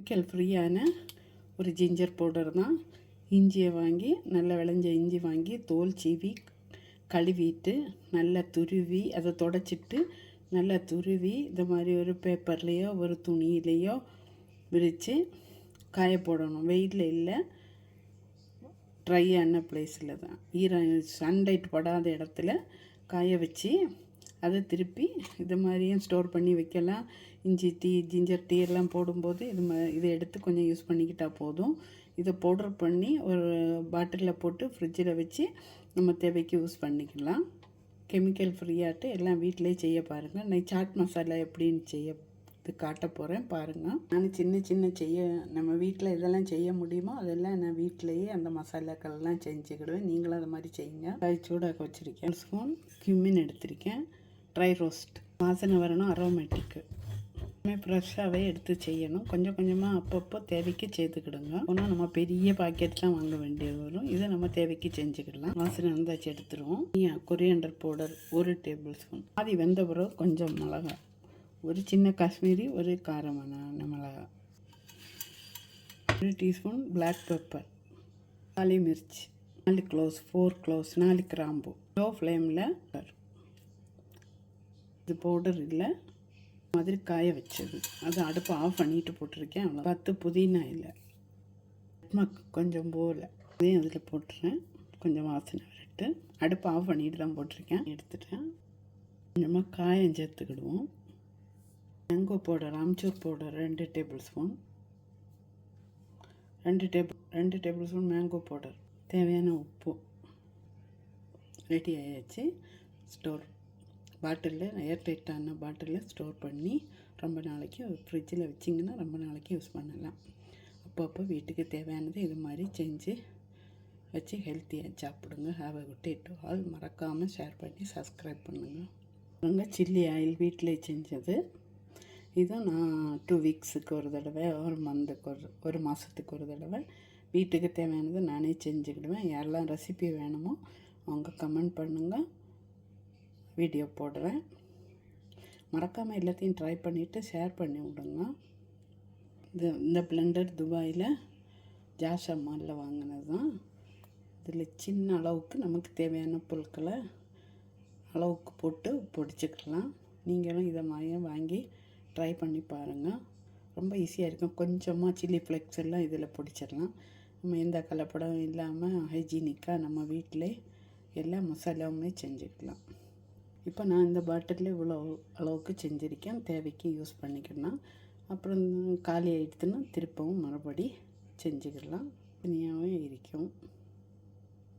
Chemical ஃப்ரீயான ஒரு ginger powder தான் இஞ்சியை வாங்கி நல்லா விளைஞ்ச இஞ்சி வாங்கி தோல் சீவி கழுவிட்டு நல்லா துருவி அதை தொடச்சிட்டு நல்லா துருவி இந்த மாதிரி ஒரு பேப்பர்லேயோ ஒரு துணியிலையோ விரித்து காய போடணும். வெயிலில் இல்லை ட்ரையான பிளேஸில் தான் ஈரம் சன்லைட் படாத இடத்துல காய வச்சு அதை திருப்பி இது மாதிரியும் ஸ்டோர் பண்ணி வைக்கலாம். இஞ்சி டீ ஜிஞ்சர் டீ எல்லாம் போடும்போது இது மா இதை எடுத்து கொஞ்சம் யூஸ் பண்ணிக்கிட்டால் போதும். இதை பவுடர் பண்ணி ஒரு பாட்டிலில் போட்டு ஃப்ரிட்ஜில் வச்சு நம்ம தேவைக்கு யூஸ் பண்ணிக்கலாம். கெமிக்கல் ஃப்ரீயாகிட்டு எல்லாம் வீட்டிலே செய்ய பாருங்கள் நான் சாட் மசாலா எப்படின்னு செய்ய இது காட்ட போகிறேன் பாருங்கள் நான் சின்ன சின்ன செய்ய நம்ம வீட்டில் இதெல்லாம் செய்ய முடியுமோ அதெல்லாம் நான் வீட்டிலேயே அந்த மசாலாக்கள்லாம் செஞ்சுக்கிடுவேன். நீங்களும் அது மாதிரி செய்யுங்க. காய் சூடாக வச்சுருக்கேன். ஸ்பூன் கியூமின் எடுத்திருக்கேன். ட்ரை ரோஸ்ட் வாசனை வரணும் அரோமேட்டிக்கு ஃப்ரெஷ்ஷாகவே எடுத்து செய்யணும். கொஞ்சம் கொஞ்சமாக அப்பப்போ தேவைக்கு சேர்த்துக்கிடுங்க. ஒன்றும் நம்ம பெரிய பாக்கெட்லாம் வாங்க வேண்டியது வரும். இதை நம்ம தேவைக்கு செஞ்சுக்கிடலாம். வாசனை வந்தாச்சு எடுத்துருவோம். கொரியண்டர் பவுடர் ஒரு டேபிள் ஸ்பூன் பாதி வெந்த பிறகு கொஞ்சம் மிளகா ஒரு சின்ன காஷ்மீரி ஒரு காரமான மிளகா ஒரு டீஸ்பூன் பிளாக் பெப்பர் காலி மிர்ச் நாலு க்ளோஸ் ஃபோர் க்ளோஸ் நாலு கிராம்பு. லோ ஃப்ளேமில் இது பவுடர் இல்லை. மாதிரி காய வச்சது அது அடுப்பை ஆஃப் பண்ணிட்டு போட்டிருக்கேன். அவ்வளோ பத்து புதினா இல்லை. கொஞ்சம் போகல அதையும் அதில் போட்டுறேன். கொஞ்சம் வாசனை விட்டு அடுப்பை ஆஃப் பண்ணிட்டு தான் போட்டிருக்கேன். எடுத்துட்டேன். கொஞ்சமாக காயம் சேர்த்துக்கிடுவோம். மேங்கோ பவுடர் அம்ச்சூர் பவுடர் ரெண்டு டேபிள் ஸ்பூன் ரெண்டு டேபிள் ரெண்டு டேபிள் ஸ்பூன் மேங்கோ பவுடர் தேவையான உப்பு ரெடி ஆயாச்சு. ஸ்டோர் பாட்டிலில் ஏர்டைட்டான பாட்டிலில் ஸ்டோர் பண்ணி ரொம்ப நாளைக்கு ஃப்ரிட்ஜில் வச்சிங்கன்னா ரொம்ப நாளைக்கு யூஸ் பண்ணலாம். அப்பப்போ வீட்டுக்கு தேவையானது இது மாதிரி செஞ்சு வச்சு ஹெல்த்தியாக சாப்பிடுங்க. Have a good to all மறக்காமல் ஷேர் பண்ணி சப்ஸ்கிரைப் பண்ணுங்கள் அங்கே சில்லி ஆயில் வீட்டிலே செஞ்சது. இதுவும் நான் டூ வீக்ஸுக்கு ஒரு தடவை ஒரு மந்த்துக்கு ஒரு ஒரு மாதத்துக்கு ஒரு தடவை வீட்டுக்கு தேவையானது நானே செஞ்சுக்கிடுவேன். யாரெல்லாம் ரெசிபி வேணுமோ அவங்க கமெண்ட் பண்ணுங்கள் வீடியோ போடுறேன். மறக்காமல் எல்லாத்தையும் ட்ரை பண்ணிவிட்டு ஷேர் பண்ணி விடுங்க. இது இந்த பிளெண்டர் துபாயில் ஜாஷா மாலில் வாங்கினது தான் இதில் சின்ன அளவுக்கு நமக்கு தேவையான பொருட்களை அளவுக்கு போட்டு பொடிச்சுக்கலாம். நீங்களும் இதை மாதிரியே வாங்கி ட்ரை பண்ணி பாருங்கள் ரொம்ப ஈஸியாக இருக்கும். கொஞ்சமாக சில்லி ஃப்ளெக்ஸ் எல்லாம் இதில் பிடிச்சிடலாம். நம்ம எந்த கலப்படம் இல்லாமல் ஹைஜீனிக்காக நம்ம வீட்டிலே எல்லா மசாலாவுமே செஞ்சுக்கலாம். இப்போ நான் இந்த பாட்டிலில் இவ்வளோ அளவுக்கு செஞ்சுருக்கேன். தேவைக்கு யூஸ் பண்ணிக்கலாம். அப்புறம் காலி ஆகிடுதுன்னா திருப்பவும் மறுபடி செஞ்சுக்கலாம். தனியாகவும் இருக்கும்.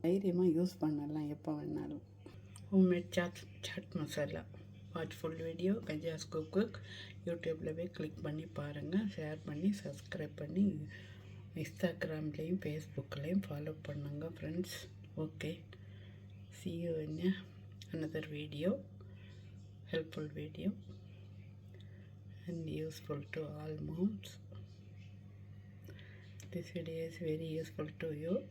தைரியமாக யூஸ் பண்ணலாம் எப்போ வேணாலும். Homemade chaat chaat masala watch full video Gajas cook யூடியூப்பில் போய் கிளிக் பண்ணி பாருங்கள் ஷேர் பண்ணி சப்ஸ்கிரைப் பண்ணி இன்ஸ்டாகிராம்லேயும் ஃபேஸ்புக்லேயும் ஃபாலோ பண்ணுங்கள் ஃப்ரெண்ட்ஸ் ஓகே சி யூ என்ன another video helpful video and useful to all moms. This video is very useful to you